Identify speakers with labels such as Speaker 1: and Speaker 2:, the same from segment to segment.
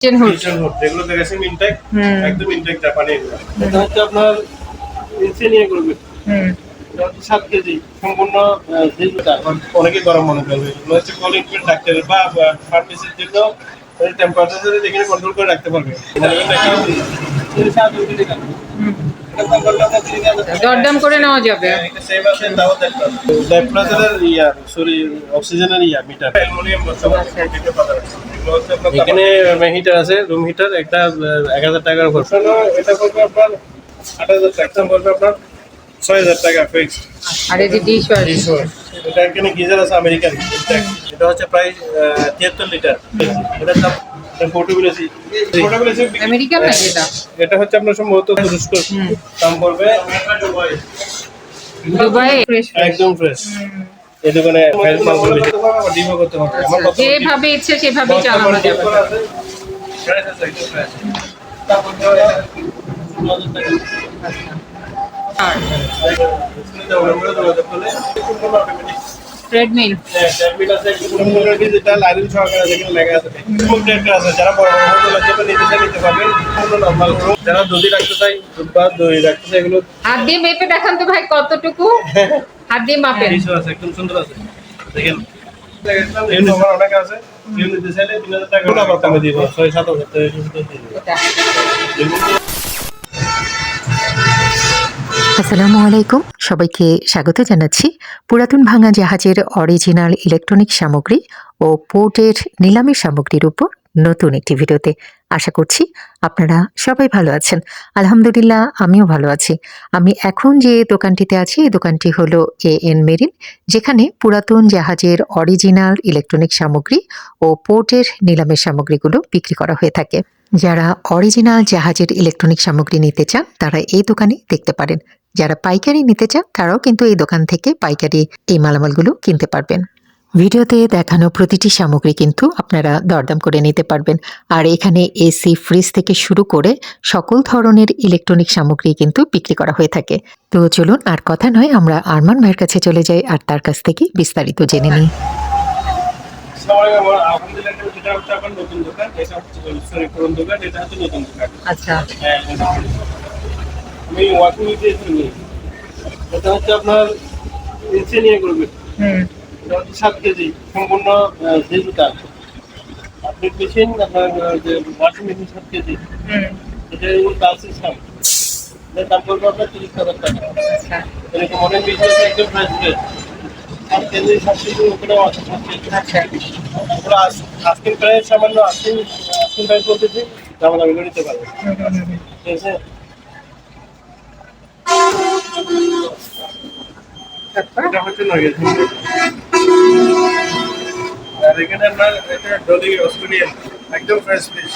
Speaker 1: Chain hood
Speaker 2: kitchen hood যেগুলো দেখেছেন intact. একদম ইনটেক জাপানি এগুলো এটা হচ্ছে আপনার ইনসেনিয়া গ্রুপের
Speaker 1: হুম।
Speaker 2: এটা সাত কেজি সম্পূর্ণ যেটা অনেকে গরম মনে করবে। এগুলো হচ্ছে কলিং পিন ডাক্তারের বা ফার্মেসির জন্য টেম্পারেচার দেখে কন্ট্রোল করে রাখতে পারবে।
Speaker 1: দরদাম করে নেওয়া যাবে।
Speaker 2: অক্সিজেনের ইয়া মিটার এখানে হিটার আছে রুম হিটার একটা এক হাজার টাকার উপর। এটা পড়বে আপনার আট হাজার টাকা। আপনার ছয় হাজার টাকা ফিক্সড
Speaker 1: আর এই যে ডিশ
Speaker 2: এটা এখানে গিজার আছে আমেরিকান। এটা হচ্ছে প্রায় তিয়াত্তর লিটার এটার দাম
Speaker 1: আমেরিকান নাকি এটা?
Speaker 2: এটা হচ্ছে আপনার সম্ভবত তুরস্ক দাম পড়বে
Speaker 1: দুবাই।
Speaker 2: একদম ফ্রেশ এই দোকানে ফ্রেশ মালগুলো
Speaker 1: ট্রেডমিল
Speaker 2: যারা দধি রাখতে চাই দুধ বা দই রাখতে চাই এগুলো
Speaker 1: হাত দিয়ে মেপে দেখান তো ভাই কতটুকু। হাত দিয়ে মাপেন।
Speaker 2: কিছু আছে একদম সুন্দর আছে। দেখেন। অনেক আছে। নিতে চাইলে তিন হাজার টাকা ছয় সাত হাজার টাকা
Speaker 3: আসসালামু আলাইকুম। সবাইকে স্বাগত জানাচ্ছি। পুরাতন ভাঙা জাহাজের অরিজিনাল ইলেকট্রনিক সামগ্রী ও পোর্টের নিলামের সামগ্রীর উপর নতুন একটি ভিডিওতে আশা করছি আপনারা সবাই ভালো আছেন। আলহামদুলিল্লাহ, আমিও ভালো আছি। আমি এখন যে দোকানটিতে আছি, এই দোকানটি হলো এ এন মেরিন যেখানে পুরাতন জাহাজের অরিজিনাল ইলেকট্রনিক সামগ্রী ও পোর্টের নিলামের সামগ্রীগুলো বিক্রি করা হয়ে থাকে। যারা অরিজিনাল জাহাজের ইলেকট্রনিক সামগ্রী নিতে চান, তারা এই দোকানে দেখতে পারেন। যারা পাইকারি নিতে চান তারাও কিন্তু এই দোকান থেকে পাইকারি এই মালামালগুলো কিনতে পারবেন। ভিডিওতে দেখানো প্রতিটি সামগ্রী কিন্তু আপনারা দরদাম করে নিতে পারবেন। আর এখানে এসি ফ্রিজ থেকে শুরু করে সকল ধরনের ইলেকট্রনিক সামগ্রী কিন্তু বিক্রি করা হয়ে থাকে। তো চলুন আর কথা নয় আমরা আরমান ভাইয়ের কাছে চলে যাই আর তার কাছ থেকে বিস্তারিত জেনে নিই।
Speaker 1: আচ্ছা।
Speaker 2: হ্যাঁ, আমি ওয়াকিং দিয়েছি এটা হচ্ছে আপনার ইনসেনিয়া গ্রুপের
Speaker 1: হুম।
Speaker 2: এটা হচ্ছে সাত কেজি সম্পূর্ণ ডিজিটাল আপনি মেশিন আপনার যে ওয়াশিং মেশিন সাত কেজি। এটা কাজ সিস্টেম এটার দাম পড়বে আপনার তিরিশ হাজার টাকা।
Speaker 1: আচ্ছা।
Speaker 2: এরকম অনেক একদম সাত কেজি সাত কেজির উপরেও আছে সাত কেজি।
Speaker 1: আচ্ছা।
Speaker 2: আজকের প্রাইস সামান্য আজকের আজকের প্রাইস বলতেছি দাম দামি করে নিতে পারবে। ঠিক আছে? এটা হচ্ছে নগেজ আর এখানে আপনার এটা ডলি অস্ট্রেলিয়ান একদম ফ্রেশ ফিশ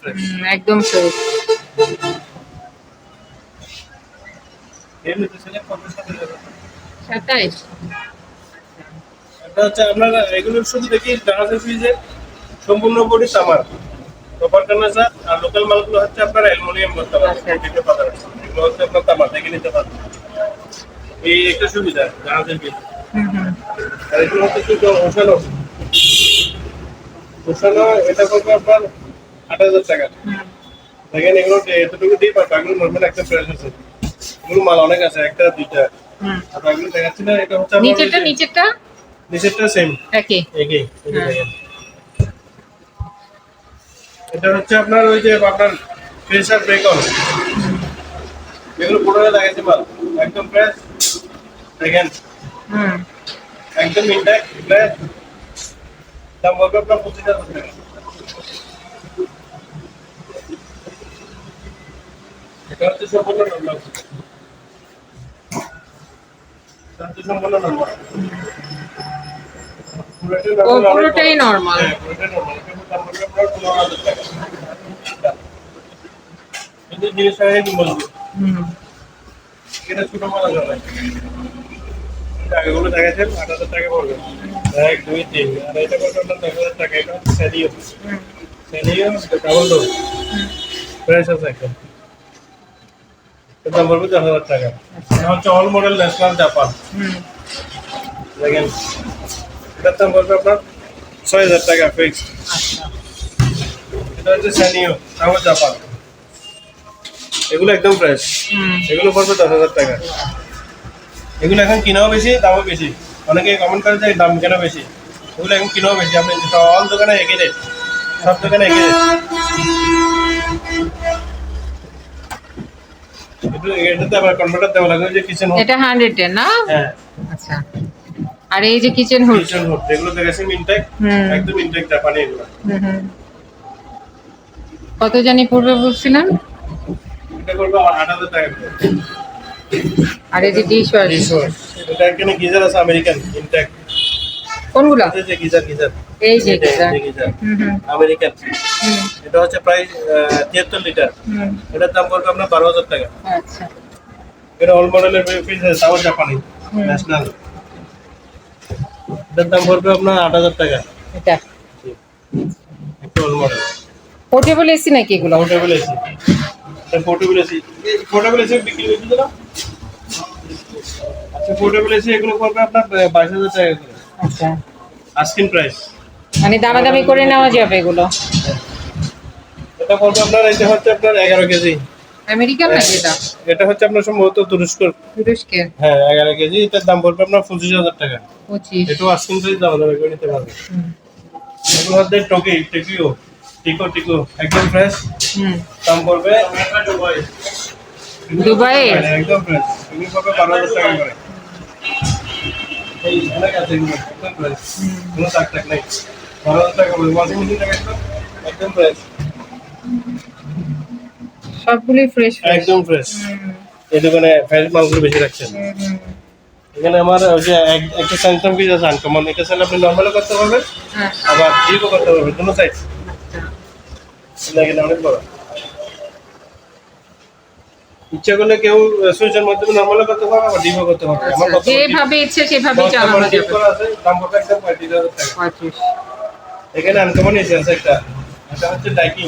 Speaker 2: ফ্রেশ
Speaker 1: সাতাইশ।
Speaker 2: এটা হচ্ছে আপনারা এগুলো শুধু দেখি ফ্রিজে সম্পূর্ণ বডি তামার। কপার কানাসা আর লোকাল মালগুলো হচ্ছে আপনার অ্যালুমিনিয়াম করতে পারবেন দিতে পারবেন এগুলো হচ্ছে আপনার তামার দেখে নিতে পারবেন এই একটা সুবিধা জাহাজের
Speaker 1: হুম
Speaker 2: আর এগুলো হচ্ছে শুধু ওশানো ওশানো এটা করবে আপনার আট হাজার টাকা। দেখেন এগুলো এতটুকু দিয়ে পারবে এগুলো নর্মাল একটা প্রাইস আছে। এগুলো মাল অনেক আছে একটা দুইটা। আর এগুলো দেখাচ্ছি না এটা হচ্ছে
Speaker 1: নিচেরটা নিচেরটা?
Speaker 2: নিচেরটা সেম
Speaker 1: একই।
Speaker 2: যে
Speaker 1: হ্যাঁ।
Speaker 2: এটা হচ্ছে আপনার ওই যে আপনার ফ্রেশার বেকন এগুলো পুরোটা লাগাইছে মাল একদম ফ্রেশ দেখেন।
Speaker 1: হুম।
Speaker 2: একদম ইনটেক ফ্রেশ দাম বলবে আপনার পঁচিশ হাজার টাকা। এটা হচ্ছে সম্পূর্ণ নর্মাল সম্পূর্ণ নর্মাল
Speaker 1: পুরোটাই নর্মাল
Speaker 2: হ্যাঁ, পুরোটাই normal। এটা দাম পড়বে আপনার 15,000 টাকা। কিন্তু হেভি মজবুত। এটা ছোট মালা যাবে। টাকাগুলো দেখাচ্ছেন, 8,000 টাকা পড়বে। এক, দুই, তিন। আর এটা পড়বে আপনার 10,000 টাকা। এটা হচ্ছে Celio।
Speaker 1: হুম
Speaker 2: Celio, double আছে একদম। দাম পড়বে 10,000 টাকা। এটা হচ্ছে all model national জাপান। দেখেন এটার দাম পড়বে আপনার ছয় হাজার টাকা ফিক্স
Speaker 1: আচ্ছা
Speaker 2: এটা হচ্ছে স্যানিও জাপান এগুলো একদম ফ্রেশ এগুলো পড়বে দশ হাজার টাকা। এগুলো এখন কিনাও বেশি দামও বেশি। অনেকে কমেন্ট করে যে দাম কেন বেশি? এগুলো এখন কিনাও বেশি। আপনি অল দোকানে একই রেট সব দোকানে একই রেট
Speaker 1: এটা না?
Speaker 2: হ্যাঁ।
Speaker 1: আচ্ছা। আর এই যে কিচেন হুড
Speaker 2: কিচেন হোম যেগুলো দেখেছেন ইনটেক
Speaker 1: হুম।
Speaker 2: একদম ইনটেক জাপানি এগুলো।
Speaker 1: কত জানি পূর্বে বলছিলেন
Speaker 2: এটা করবে আমার আট হাজার টাকা
Speaker 1: আর এই যে ডিশ ওয়াশ
Speaker 2: এটা এখানে গিজার আছে আমেরিকান ইনটেক
Speaker 1: কোনগুলো?
Speaker 2: Geyser geyser.
Speaker 1: এই যে
Speaker 2: এটা,
Speaker 1: গিজার।
Speaker 2: এই যে গিজার আমেরিকান এটা হচ্ছে প্রায় তিয়াত্তর লিটার।
Speaker 1: হুম।
Speaker 2: এটার দাম পড়বে আপনার বারো হাজার টাকা।
Speaker 1: আচ্ছা।
Speaker 2: এটা অল মডেলের ফ্রিজ আছে তাও জাপানি ন্যাশনাল এটার দাম পড়বে আপনার আট হাজার টাকা।
Speaker 1: এটা?
Speaker 2: একটা অল মডেল
Speaker 1: পোর্টেবল এসি নাকি এগুলো?
Speaker 2: Portable AC portable AC portable AC বিক্রি করছি না আচ্ছা পোর্টেবল এসি এগুলো পড়বে আপনার বাইশ হাজার টাকা করে।
Speaker 1: আচ্ছা।
Speaker 2: আস্কিন প্রাইস
Speaker 1: মানে দামাদামি করে নেওয়া যাবে এগুলো।
Speaker 2: এটা পড়বে আপনার এটা হচ্ছে আপনার এগারো কেজি।
Speaker 1: আমেরিকান নাকি এটা?
Speaker 2: এটা হচ্ছে আপনার সম্ভবত তুরস্ক।
Speaker 1: তুরস্কের
Speaker 2: হ্যাঁ এগারো কেজি এটার দাম পড়বে আপনার পঁচিশ হাজার টাকা।
Speaker 1: পঁচিশ।
Speaker 2: এটাও আস্কিন প্রাইস দাম দামে করে নিতে পারবে। এগুলো হচ্ছে টকি টেকিও। টিকো টিকো। একদম ফ্রেশ
Speaker 1: হুম।
Speaker 2: দাম পড়বে
Speaker 1: দুবাইয়ের?
Speaker 2: হ্যাঁ, একদম ফ্রেশ এগুলো পড়বে বারো হাজার টাকা করে। এই অনেক আছে এগুলো একদম ফ্রেশ কোনো টাক টাক নেই। বারো হাজার টাকা পড়বে ওয়াশিং মেশিন টাকা একদম একদম ফ্রেশ
Speaker 1: সবগুলোই ফ্রেশ
Speaker 2: একদম ফ্রেশ এই দোকানে ফ্রেশ মালগুলো বেশি রাখছেন। এখানে আমার ওই যে একটা স্যামসাং আছে আনকমন এটা চাইলে আপনি নর্মালও করতে পারবেন
Speaker 1: হ্যাঁ।
Speaker 2: আবার ডিপও করতে পারবেন দুটো সাইড এখানে অনেক বড় ইচ্ছা করলে কেউ সুইচের মাধ্যমে নর্মালও করতে পারবে ডিপও করতে পারবে আমার
Speaker 1: আচ্ছা, যেভাবে ইচ্ছে সেভাবেই চালানো
Speaker 2: ডিপ
Speaker 1: যাবে।
Speaker 2: করা আছে দাম একদম টাকা। এখানে আনকমন এসে আছে একটা। এটা হচ্ছে ডাইকিং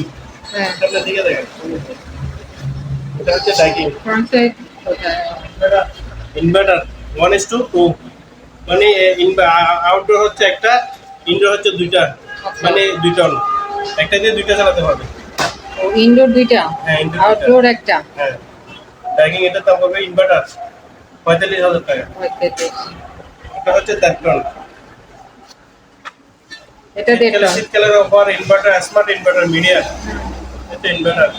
Speaker 1: হ্যাঁ।
Speaker 2: এটা দিকে দেখেন। এটা হচ্ছে Daikin
Speaker 1: front side
Speaker 2: inverter one is two two মানে আউটডোর হচ্ছে একটা ইনডোর হচ্ছে দুইটা। মানে দুই টন একটা দিয়ে দুইটা চালাতে পারবে
Speaker 1: ইনডোর দুইটা?
Speaker 2: হ্যাঁ
Speaker 1: আউটডোর একটা?
Speaker 2: হ্যাঁ। ব্যাগিং এটার দাম পড়বে ইনভার্টার পঁয়তাল্লিশ হাজার টাকা। এটা হচ্ছে দেড় টন
Speaker 1: এটা টন
Speaker 2: শীতকালের offer inverter smart inverter Midea এটা ইনভার্টার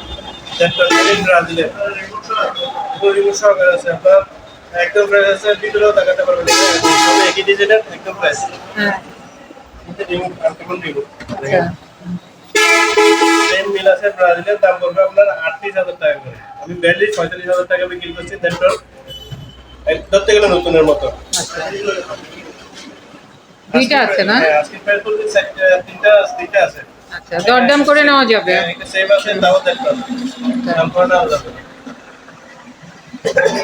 Speaker 2: সহকারে আছে আপনার একদম প্রাইস আছে পারবেন। সব একই ডিজাইনের একদম প্রাইস
Speaker 1: হ্যাঁ।
Speaker 2: রিমোট আনকমন রিমোট
Speaker 1: আচ্ছা।
Speaker 2: সেম মিল ব্রাজিলের দাম পড়বে আপনার আটত্রিশ হাজার টাকা করে। আমি বিয়াল্লিশ পঁয়তাল্লিশ হাজার টাকা বিক্রি করছি দেড় ধরতে গেলে নতুনের মতো।
Speaker 1: আচ্ছা। দুইটা আছে না?
Speaker 2: হ্যাঁ, আজকে প্রায় বলতে তিনটা তিনটা আছে।
Speaker 1: আচ্ছা দরদাম করে নেওয়া যাবে।
Speaker 2: হ্যাঁ, সেম আছে তাও দেখতে দাম করে নেওয়া যাবে।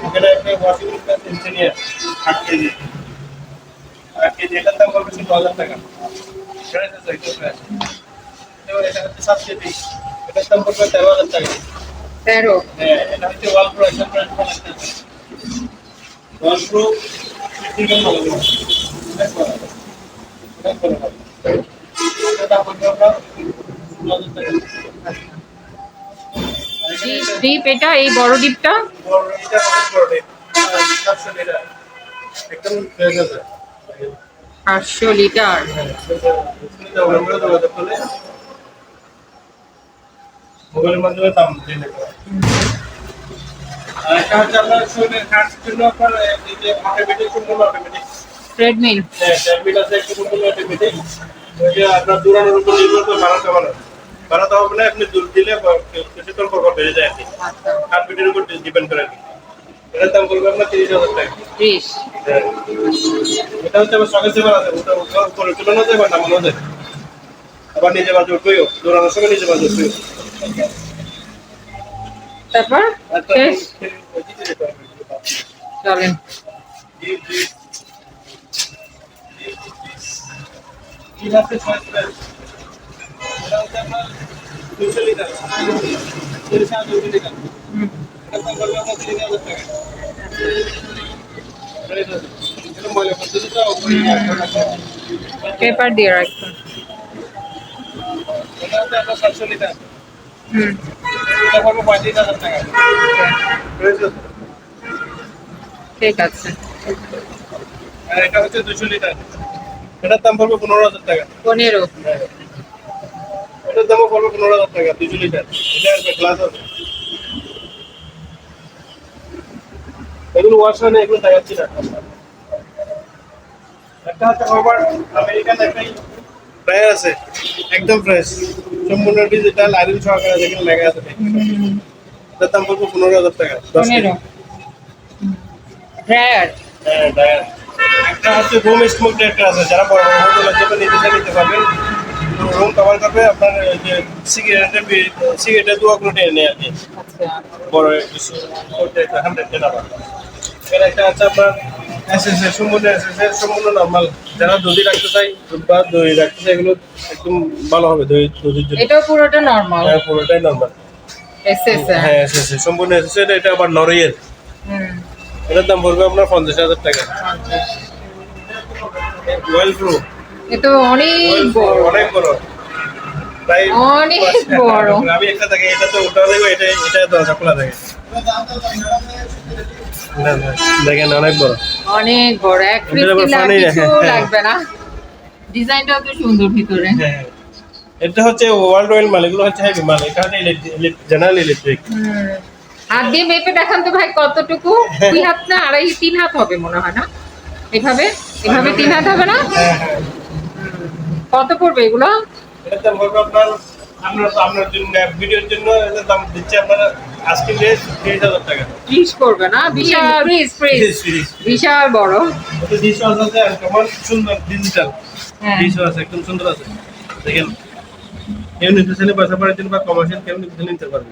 Speaker 2: এখানে একটা ওয়াশিং মেশিন ইঞ্জিনিয়ার আট কেজি। আট কেজি এটার দাম পড়বে শুধু হাজার টাকা। ফ্রেশ আছে একদম ফ্রেশ এবার এটা তেরো হাজার টাকা।
Speaker 1: তেরো?
Speaker 2: হ্যাঁ এটা হচ্ছে wall pro wall pro
Speaker 1: deep এই বড় ডিপটা?
Speaker 2: বড় এটা অনেক বড় রে সাতশো লিটার একদম ফ্রেশ আছে
Speaker 1: পাঁচশো লিটার
Speaker 2: মোবাইলের মাধ্যমে দাম দেবে আর একটা হচ্ছে আপনার শরীরের হার্ট জন্য আপনার এই যে অটোমেটিক সম্পূর্ণ অটোমেটিক
Speaker 1: ট্রেডমিল
Speaker 2: হ্যাঁ ট্যাবলেট আছে একটু সম্পূর্ণ অটোমেটিক ওই যে আপনার দূরানোর উপর নির্ভর করে বাড়াতে হবে বাড়াতে হবে না আপনি দূর দিলে কিছুক্ষণ পর পর বেড়ে যায় আর কি।
Speaker 1: আচ্ছা।
Speaker 2: হার্টবিটের উপর ডিপেন্ড করে আর কি। এটার দাম করবে আপনার তিরিশ হাজার টাকা।
Speaker 1: ত্রিশ।
Speaker 2: হ্যাঁ। এটা হচ্ছে আবার সকাল সেবার আছে ওটা ওটা উপরে তুলানো যায় বা নামানো যায়। আবার নিজে বাজে উঠবেও দৌড়ানোর সময় নিজে বাজে উঠবেও।
Speaker 1: তারপর? শেষ? চলেন। পেপার দিয়ে রাখুন। ঠিক আছে।
Speaker 2: আর এটা হচ্ছে দুশো লিটার। এটার দাম পড়বে পনেরো হাজার টাকা।
Speaker 1: পনেরো।
Speaker 2: এটার দামও পড়বে পনেরো হাজার টাকা দুশো লিটার। এটা আসবে গ্লাস আছে এগুলো ওয়াশ হয় না এগুলো দেখাচ্ছি না। একটা হচ্ছে আমেরিকান একটাই আছে একদম ফ্রেশ সম্পূর্ণ ডিজিটাল আইরন সহকারে যেখানে লেখা আছে এটার দাম পড়বে পনেরো হাজার টাকা
Speaker 1: পনেরো। ড্রায়ার।
Speaker 2: হ্যাঁ, ডায়ার। একটা হচ্ছে রুম স্মোক একটা আছে যারা বড় বড় হোটেলের জন্য নিতে চাই নিতে পারবেন। রুম কভার করবে আপনার যে সিগারেটের সিগারেটের দোয়াগুলো টেনে নেয় আর কি।
Speaker 1: আচ্ছা।
Speaker 2: বড় কিছু একটা হান্ড্রেড আবার একটা আছে আপনার এর সম্পূর্ণ এর সম্পূর্ণ নর্মাল যারা দধি রাখতে চাই দুধ বা দই রাখতে চাই এগুলো একদম ভালো হবে দই দধির জন্য।
Speaker 1: এটাও পুরোটা নর্মাল
Speaker 2: হ্যাঁ পুরোটাই নর্মাল
Speaker 1: এসএস
Speaker 2: হ্যাঁ এসএস সম্পূর্ণ এর এটা আবার নরইয়ের
Speaker 1: হুম।
Speaker 2: এটার দাম পড়বে আপনার পঞ্চাশ হাজার টাকা। ওয়েল প্রুফ
Speaker 1: এ তো অনেক বড়।
Speaker 2: অনেক বড়।
Speaker 1: অনেক বড়।
Speaker 2: আমি একটা থাকে এটা তো ওটা দেখো এটা এটা দরজা খোলা থাকে। দেখেন অনেক বড়।
Speaker 1: অনেক বড় এক কিছু
Speaker 2: হ্যাঁ।
Speaker 1: লাগবে না। ডিজাইনটাও তো সুন্দর ভিতরে।
Speaker 2: হ্যাঁ এটা হচ্ছে ওয়ার্ল্ড অয়েল মাল এগুলো হচ্ছে হেভি মাল এটা হচ্ছে জেনারেল ইলেকট্রিক
Speaker 1: হাত দিয়ে মেপে দেখান তো ভাই কতটুকু? দুই হাত না আড়াই তিন হাত হবে মনে হয় না? এভাবে? এভাবে তিন হাত হবে না?
Speaker 2: হ্যাঁ হ্যাঁ।
Speaker 1: কত পড়বে এগুলো?
Speaker 2: দাম পড়বে আপনার আপনার আপনার জন্য ভিডিওর জন্য দাম দিচ্ছে আপনার আজকে রেট তিরিশ হাজার টাকা।
Speaker 1: ত্রিশ করবে না? বিশাল ফ্রিজ ফ্রিজ বিশাল বড়।
Speaker 2: ওটা আছে? আর সুন্দর ডিজিটাল ডিশ একদম সুন্দর আছে। দেখেন কেউ নিতে চাইলে বাসা বাড়ির জন্য বা কমার্শিয়াল কেউ নিতে চাইলে নিতে পারবে।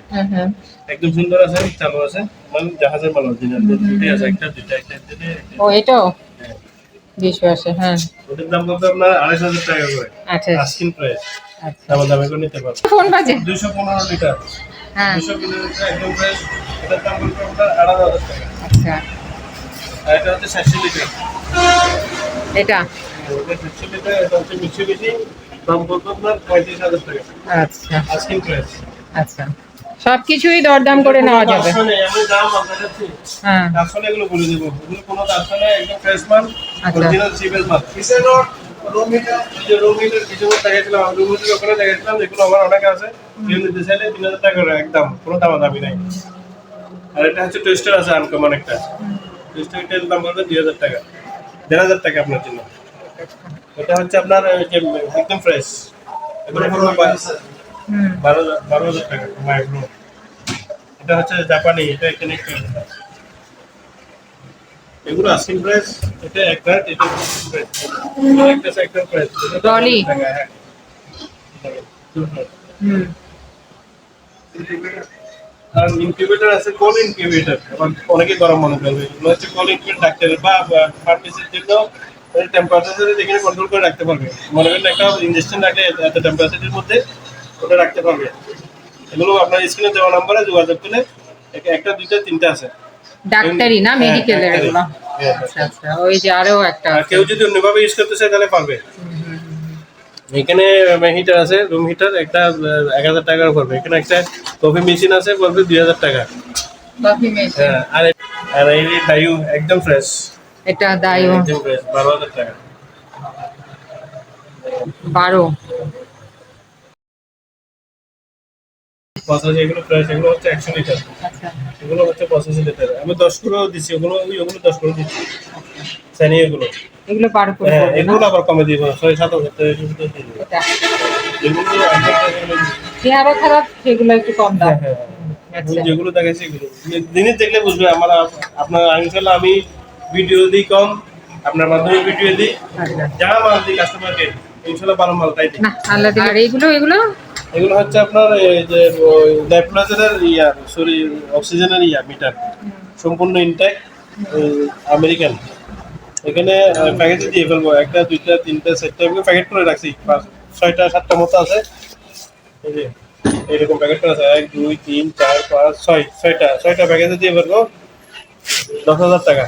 Speaker 2: একদম সুন্দর আছে চালু আছে। মানে জাহাজের মাল অরিজিনাল দুটোই আছে একটা দুইটা একটা
Speaker 1: ও এটাও।
Speaker 2: হ্যাঁ। ওটার দাম পড়বে আপনার আড়াইশ হাজার টাকা করে।
Speaker 1: আচ্ছা।
Speaker 2: আস্কিন প্রাইস
Speaker 1: আচ্ছা।
Speaker 2: দামে করে নিতে পারবে।
Speaker 1: ফোন বাজে।
Speaker 2: দুইশো পনেরো লিটার।
Speaker 1: হ্যাঁ।
Speaker 2: দুশো একদম ফ্রেশ এটার দাম পড়বে আপনার আড়াই হাজার টাকা।
Speaker 1: আচ্ছা।
Speaker 2: এটা হচ্ছে সাতশো লিটার।
Speaker 1: এটা?
Speaker 2: সাতশো লিটার এটা হচ্ছে মিক্সিবিটি দাম পড়বে আপনার পঁয়ত্রিশ হাজার টাকা।
Speaker 1: আচ্ছা।
Speaker 2: প্রাইস
Speaker 1: আচ্ছা। সবকিছুই দরদাম করে নেওয়া যাবে। হ্যাঁ।
Speaker 2: আসলে এগুলো বলে দেবো। এগুলো কোনো আসলে একদম ফ্রেশ মাল। অরিজিনাল সিপের মাল কিসের রোড ওখানে আমার অনেক আছে একদম, কোনো দাম আর এটা হচ্ছে আছে একটা। দাম হাজার টাকা, দেড় হাজার টাকা আপনার জন্য। এটা হচ্ছে আপনার একদম ফ্রেশ বারো হাজার টাকা এটা হচ্ছে জাপানি, এটা এখানে এগুলো আস্কিং প্রাইস এটা এক রাত এটা একটা একদম প্রাইস।
Speaker 1: হুম
Speaker 2: আর ইনকিউবেটর আছে কোল ইনকিউবেটর এখন অনেকে গরম মনে করবে। এগুলো হচ্ছে কোল ইনকিউবেটর ডাক্তারের বা ফার্মেসির জন্য টেম্পারেচার যেখানে কন্ট্রোল করে রাখতে পারবে। মনে করেন একটা ইঞ্জেকশন রাখলে এত টেম্পারেচারের মধ্যে ওটা রাখতে পারবে। এগুলো আপনার স্ক্রিনে দেওয়া নাম্বারে যোগাযোগ করলে এক- একটা দুইটা তিনটা আছে।
Speaker 1: ডাক্তারি না
Speaker 2: হ্যাঁ,
Speaker 1: মেডিকেলের
Speaker 2: ডাক্তারি।
Speaker 1: এগুলো।
Speaker 2: হ্যাঁ,
Speaker 1: আচ্ছা আচ্ছা ওই যে আরও একটা
Speaker 2: আর কেউ যদি অন্যভাবে ইউজ করতে চায় তাহলে পারবে। এখানে হিটার আছে রুম হিটার একটা এক হাজার টাকার পড়বে এখানে একটা কফি মেশিন আছে পড়বে দুই হাজার টাকা।
Speaker 1: কফি মেশিন
Speaker 2: হ্যাঁ আর আর এই ডাইউ একদম ফ্রেশ
Speaker 1: এটা দায়ু
Speaker 2: একদম ফ্রেশ বারো হাজার টাকা।
Speaker 1: বারো।
Speaker 2: পঁচাশি এগুলো ফ্রেশ এগুলো হচ্ছে একশো লিটার
Speaker 1: আচ্ছা।
Speaker 2: এগুলো হচ্ছে পঁচাশি লিটার আমি দশ করে দিচ্ছি ওগুলো ওগুলো দশ করে দিচ্ছি। এগুলো।
Speaker 1: এগুলো বারো করে
Speaker 2: হ্যাঁ এগুলো আবার কমে দিব ছয় সাত হাজার টাকা এগুলো এগুলো এগুলো।
Speaker 1: চেহারা খারাপ সেগুলো একটু কম দাম।
Speaker 2: হ্যাঁ,
Speaker 1: আচ্ছা।
Speaker 2: যেগুলো দেখাচ্ছি এগুলো। জিনিস দেখলে বুঝবে আমার আপনার ইনশাল্লাহ আমি ভিডিও দিই কম আপনার মাধ্যমে ভিডিও দিই।
Speaker 1: আচ্ছা।
Speaker 2: যা মাল দিই কাস্টমারকে ইনশাল্লাহ ভালো মাল তাই দিই।
Speaker 1: আর এইগুলো এগুলো?
Speaker 2: এগুলো হচ্ছে আপনার এই যে ন্যাপ্লাজের ইয়া সরি অক্সিজেনের ইয়া মিটার। সম্পূর্ণ ইনটেক আমেরিকান। এখানে প্যাকেজে দিয়ে ফেলব। একটা দুইটা তিনটা চারটা এগুলো প্যাকেট করে রাখছি। পাঁচ ছয়টা সাতটা মতো আছে। এই যে এইরকম প্যাকেট করে আছে এক দুই তিন চার পাঁচ ছয় ছয়টা ছয়টা প্যাকেজে দিয়ে ফেলব। দশ হাজার টাকা।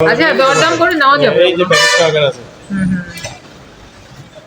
Speaker 1: আচ্ছা দরদাম করে নেওয়া যাবে।
Speaker 2: এই যে প্যাকেটটা আগে আছে।
Speaker 1: হুম হুম।